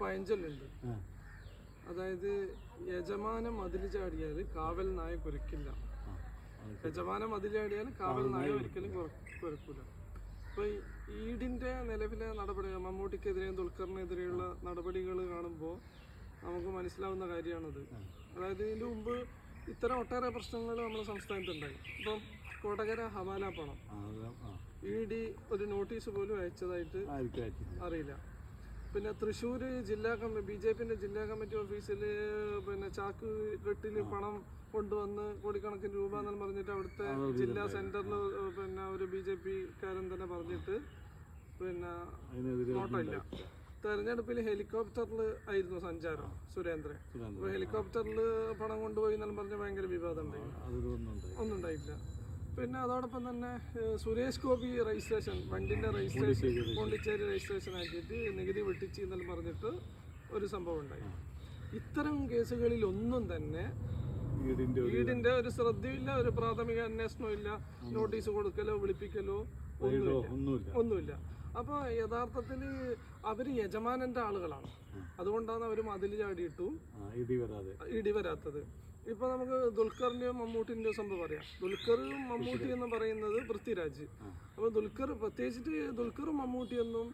പഴഞ്ചൊല്ലുണ്ട്. അതായത് യജമാനം മതിൽ ചാടിയാൽ കാവൽ നായ കുരക്കില്ല. യജമാനം മതിൽ ചാടിയാൽ കാവൽ നായ ഒരിക്കലും കുരക്കൂല. അപ്പൊ ഈടിന്റെ നിലവിലെ നടപടി മമ്മൂട്ടിക്കെതിരെയും ദുൽഖറിനെതിരെയുള്ള നടപടികൾ കാണുമ്പോൾ നമുക്ക് മനസ്സിലാവുന്ന കാര്യമാണത്. അതായത് ഇതിന് മുമ്പ് ഇത്തരം ഒട്ടേറെ പ്രശ്നങ്ങൾ നമ്മുടെ സംസ്ഥാനത്തുണ്ടായി. ഇപ്പം കൊടകര ഹവാല പണം. ഇ ഡി ഒരു നോട്ടീസ് പോലും അയച്ചതായിട്ട് അറിയില്ല. പിന്നെ തൃശ്ശൂർ ജില്ലാ കമ്മിറ്റി ബി ജെ പിന്റെ ജില്ലാ കമ്മിറ്റി ഓഫീസിൽ പിന്നെ ചാക്ക് കെട്ടിൽ പണം കൊണ്ടുവന്ന് കോടിക്കണക്കിന് രൂപ എന്നു പറഞ്ഞിട്ട് അവിടുത്തെ ജില്ലാ സെന്ററിൽ പിന്നെ ഒരു ബി ജെ പി കാരൻ തന്നെ പറഞ്ഞിട്ട് പിന്നെ നോട്ടില്ല തെരഞ്ഞെടുപ്പിൽ ഹെലികോപ്റ്ററിൽ ആയിരുന്നു സഞ്ചാരം സുരേന്ദ്രൻ. അപ്പൊ ഹെലികോപ്റ്ററിൽ പണം കൊണ്ടുപോയി എന്നെല്ലാം പറഞ്ഞ ഭയങ്കര വിവാദം ഉണ്ടായി. ഒന്നും ഉണ്ടായില്ല. പിന്നെ അതോടൊപ്പം തന്നെ സുരേഷ് ഗോപി രജിസ്ട്രേഷൻ വണ്ടിന്റെ രജിസ്ട്രേഷൻ പോണ്ടിച്ചേരി രജിസ്ട്രേഷൻ ആക്കിയിട്ട് നികുതി വെട്ടിച്ച് എന്നെല്ലാം പറഞ്ഞിട്ട് ഒരു സംഭവം ഉണ്ടായി. ഇത്തരം കേസുകളിൽ ഒന്നും തന്നെ വീടിന്റെ ഒരു ശ്രദ്ധയില്ല ഒരു പ്രാഥമിക അന്വേഷണവും ഇല്ല നോട്ടീസ് കൊടുക്കലോ വിളിപ്പിക്കലോ ഒന്നുമില്ല. ഒന്നുമില്ല. അപ്പോൾ യഥാർത്ഥത്തിൽ അവർ യജമാനന്റെ ആളുകളാണ്. അതുകൊണ്ടാണ് അവർ മതിൽ ചാടിയിട്ടു ഇടി വരാത്തത്. ഇപ്പൊ നമുക്ക് ദുൽഖറിന്റെയും മമ്മൂട്ടിന്റെയും സംഭവം പറയാം. ദുൽഖറും മമ്മൂട്ടി എന്ന് പറയുന്നത് പൃഥ്വിരാജ്. അപ്പൊ ദുൽഖർ പ്രത്യേകിച്ചിട്ട് ദുൽഖറും മമ്മൂട്ടിയൊന്നും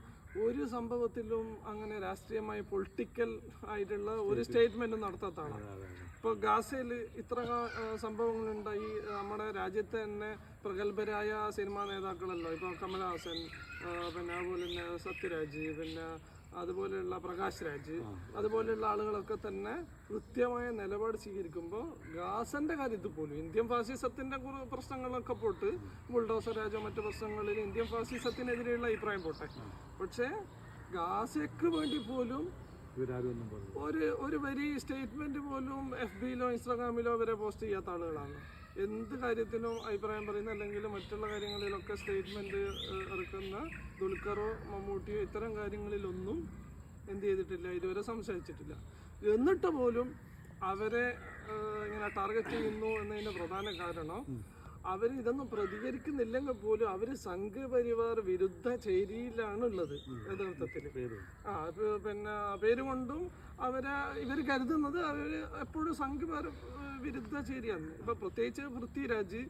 ഒരു സംഭവത്തിലും അങ്ങനെ രാഷ്ട്രീയമായി പൊളിറ്റിക്കൽ ആയിട്ടുള്ള ഒരു സ്റ്റേറ്റ്മെന്റ് നടത്താത്താണ്. ഇപ്പോൾ ഗാസയിൽ ഇത്ര സംഭവങ്ങളുണ്ടായി. നമ്മുടെ രാജ്യത്തെ തന്നെ പ്രഗത്ഭരായ സിനിമാ നേതാക്കളല്ലോ. ഇപ്പോൾ കമലഹാസൻ പിന്നെ അതുപോലെ തന്നെ സത്യരാജ് പിന്നെ അതുപോലെയുള്ള പ്രകാശ് രാജ് അതുപോലെയുള്ള ആളുകളൊക്കെ തന്നെ കൃത്യമായ നിലപാട് സ്വീകരിക്കുമ്പോൾ ഗാസന്റെ കാര്യത്തിൽ പോലും ഇന്ത്യൻ ഫാസിസത്തിന്റെ പ്രശ്നങ്ങളൊക്കെ പോട്ട് ബുൾഡോസർ രാജോ മറ്റു പ്രശ്നങ്ങളിൽ ഇന്ത്യൻ ഫാസിസത്തിനെതിരെയുള്ള അഭിപ്രായം പോട്ടെ. പക്ഷേ ഗാസയ്ക്ക് വേണ്ടി പോലും ഒരു ഒരു വരി സ്റ്റേറ്റ്മെന്റ് പോലും എഫ് ബിയിലോ ഇൻസ്റ്റാഗ്രാമിലോ വരെ പോസ്റ്റ് ചെയ്യാത്ത ആളുകളാണ്. എന്ത് കാര്യത്തിനും അഭിപ്രായം പറയുന്ന അല്ലെങ്കിൽ മറ്റുള്ള കാര്യങ്ങളിലൊക്കെ സ്റ്റേറ്റ്മെന്റ് ഇറക്കുന്ന ദുൽഖറോ മമ്മൂട്ടിയോ ഇത്തരം കാര്യങ്ങളിലൊന്നും എന്ത് ചെയ്തിട്ടില്ല ഇതുവരെ സംസാരിച്ചിട്ടില്ല എന്നിട്ട് പോലും അവരെ ഇങ്ങനെ ടാർഗറ്റ് ചെയ്യുന്നു എന്നതിന്റെ പ്രധാന കാരണം അവർ ഇതൊന്നും പ്രതികരിക്കുന്നില്ലെങ്കിൽ പോലും അവർ സംഘപരിവാർ വിരുദ്ധ ചേരിയിലാണ് ഉള്ളത് യഥാർത്ഥത്തിൽ ആ അത് പിന്നെ പേര് കൊണ്ടും അവരെ ഇവർ കരുതുന്നത് അവർ എപ്പോഴും സംഘപര വിരുദ്ധ ചേരിയാണ്. ഇപ്പൊ പ്രത്യേകിച്ച് പൃഥ്വിരാജ്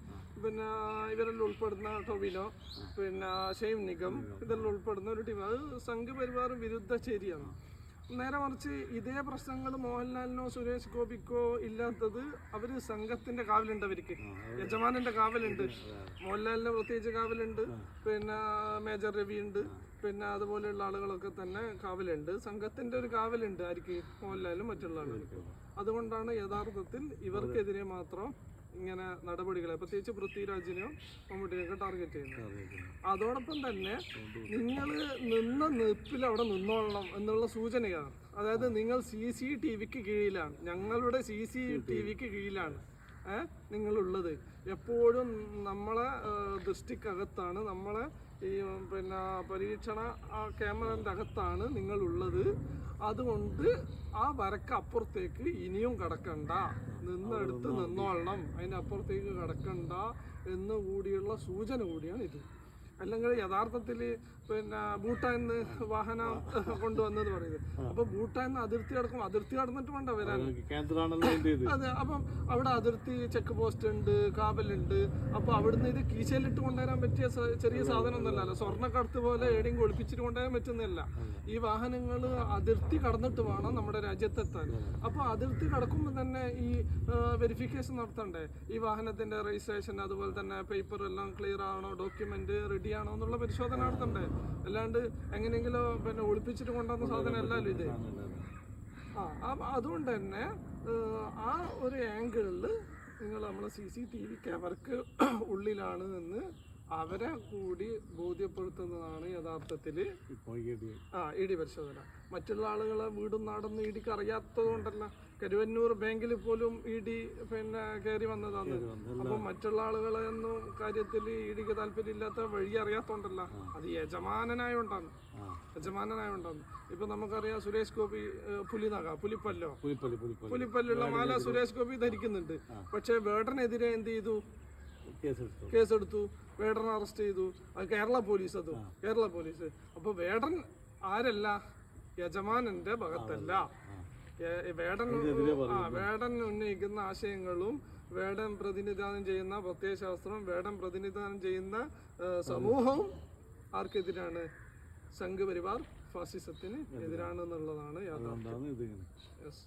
പിന്നെ ഇവരെല്ലാം ഉൾപ്പെടുന്ന ടൊവിനോ പിന്നെ ഷെയ്ം നിഗം ഇതെല്ലാം ഉൾപ്പെടുന്ന ഒരു ടീം. അത് സംഘപരിവാർ വിരുദ്ധ ചേരിയാണ്. നേരെ മറിച്ച് ഇതേ പ്രശ്നങ്ങൾ മോഹൻലാലിനോ സുരേഷ് ഗോപിക്കോ ഇല്ലാത്തത് അവർ സംഘത്തിന്റെ കാവലുണ്ട് അവർക്ക്. യജമാനന്റെ കാവലുണ്ട്. മോഹൻലാലിന് പ്രത്യേകിച്ച് കാവലുണ്ട്. പിന്നെ മേജർ രവി ഉണ്ട് പിന്നെ അതുപോലെയുള്ള ആളുകളൊക്കെ തന്നെ കാവലുണ്ട്. സംഘത്തിന്റെ ഒരു കാവലുണ്ട് ആർക്ക്? മോഹൻലാലും മറ്റുള്ള ആളുകൾക്ക് അതുകൊണ്ടാണ് യഥാർത്ഥത്തിൽ ഇവർക്കെതിരെ മാത്രം ഇങ്ങനെ നടപടികളെ. പ്രത്യേകിച്ച് പൃഥ്വിരാജിനെയോ മമ്മൂട്ടിനെയൊക്കെ ടാർഗറ്റ് ചെയ്യുന്നത്. അതോടൊപ്പം തന്നെ നിങ്ങൾ നിന്ന നിപ്പിൽ അവിടെ നിന്നോളണം എന്നുള്ള സൂചനയാണ്. അതായത് നിങ്ങൾ സി സി ടി വിക്ക് കീഴിലാണ്. ഞങ്ങളുടെ സി സി ടി വിക്ക് കീഴിലാണ് നിങ്ങളുള്ളത്. എപ്പോഴും നമ്മളെ ദൃഷ്ടിക്കകത്താണ് നമ്മളെ ഈ പിന്നെ പരീക്ഷണ ആ ക്യാമറന്റെ അകത്താണ് നിങ്ങളുള്ളത്. അതുകൊണ്ട് ആ വരക്ക് അപ്പുറത്തേക്ക് ഇനിയും കടക്കണ്ട. നിന്നെടുത്ത് നിന്നോളണം. അതിനപ്പുറത്തേക്ക് അപ്പുറത്തേക്ക് കടക്കണ്ട എന്ന് കൂടിയുള്ള സൂചന കൂടിയാണ് ഇത് അല്ലെങ്കിൽ യഥാർത്ഥത്തിൽ പിന്നെ ഭൂട്ടാൻ വാഹനം കൊണ്ടുവന്നത് പറയുന്നത്. അപ്പൊ ഭൂട്ടാൻ അതിർത്തി കടക്കും അതിർത്തി കടന്നിട്ട് വേണ്ട വരാൻ. അതെ അപ്പം അവിടെ അതിർത്തി ചെക്ക് പോസ്റ്റ് ഉണ്ട് കാവലുണ്ട്. അപ്പൊ അവിടുന്ന് ഇത് കീശയിലിട്ട് കൊണ്ടുവരാൻ പറ്റിയ ചെറിയ സാധനം ഒന്നല്ലല്ലോ സ്വർണക്കടത്ത് പോലെ എവിടെയും ഒളിപ്പിച്ചിട്ട് കൊണ്ടുവരാൻ പറ്റുന്നില്ല ഈ വാഹനങ്ങൾ അതിർത്തി കടന്നിട്ട് വേണം നമ്മുടെ രാജ്യത്തെത്താൻ. അപ്പൊ അതിർത്തി കടക്കുമ്പോൾ തന്നെ ഈ വെരിഫിക്കേഷൻ നടത്തണ്ടേ? ഈ വാഹനത്തിന്റെ രജിസ്ട്രേഷൻ അതുപോലെ തന്നെ പേപ്പർ എല്ലാം ക്ലിയർ ആണോ ഡോക്യുമെന്റ് റെഡി ആണോ എന്നുള്ള പരിശോധന നടത്തണ്ടേ? അല്ലാണ്ട് എങ്ങനെയെങ്കിലും പിന്നെ ഒളിപ്പിച്ചിട്ട് കൊണ്ടുവന്ന സാധനം അല്ലല്ലോ ഇത്. ആ അപ്പം അതുകൊണ്ട് തന്നെ ആ ഒരു ആംഗിളിൽ നിങ്ങൾ നമ്മളെ സി സി ടി വി ക്യാമറക്ക് ഉള്ളിലാണ് എന്ന് അവരെ കൂടി ബോധ്യപ്പെടുത്തുന്നതാണ് യഥാർത്ഥത്തിൽ ആ ഇ ഡി പരിശോധന. മറ്റുള്ള ആളുകളെ വീടും നാടൊന്നും ഇ ഡിക്ക് അറിയാത്തത് കൊണ്ടല്ല. കരുവന്നൂർ ബാങ്കിൽ പോലും ഇ ഡി പിന്നെ കയറി വന്നതാണ്. അപ്പം മറ്റുള്ള ആളുകളെ ഒന്നും കാര്യത്തിൽ ഇ ഡിക്ക് താല്പര്യമില്ലാത്ത വഴി അറിയാത്തോണ്ടല്ല. അത് യജമാനനായോണ്ടാണ്. യജമാനായോണ്ടാണ് യജമാനനായോണ്ടാണ്. ഇപ്പൊ നമുക്കറിയാം സുരേഷ് ഗോപി പുലിനക പുലിപ്പല്ലോ. പുലിപ്പല്ലുള്ള മാല സുരേഷ് ഗോപി ധരിക്കുന്നുണ്ട്. പക്ഷെ വേടനെതിരെ എന്ത് ചെയ്തു? കേസെടുത്തു. വേടനെ അറസ്റ്റ് ചെയ്തു. അത് കേരള പോലീസ് അത്. കേരള പോലീസ് അപ്പൊ വേടൻ ആരല്ല? യജമാനന്റെ ഭാഗത്തല്ല. വേടൻ ആ വേടൻ ഉന്നയിക്കുന്ന ആശയങ്ങളും വേടൻ പ്രതിനിധാനം ചെയ്യുന്ന പ്രത്യയശാസ്ത്രം വേടൻ പ്രതിനിധാനം ചെയ്യുന്ന സമൂഹവും ആർക്കെതിരാണ്? സംഘപരിവാർ ഫാസിസത്തിന് എതിരാണ്. എന്നുള്ളതാണ് യാഥാർത്ഥ്യം. യെസ്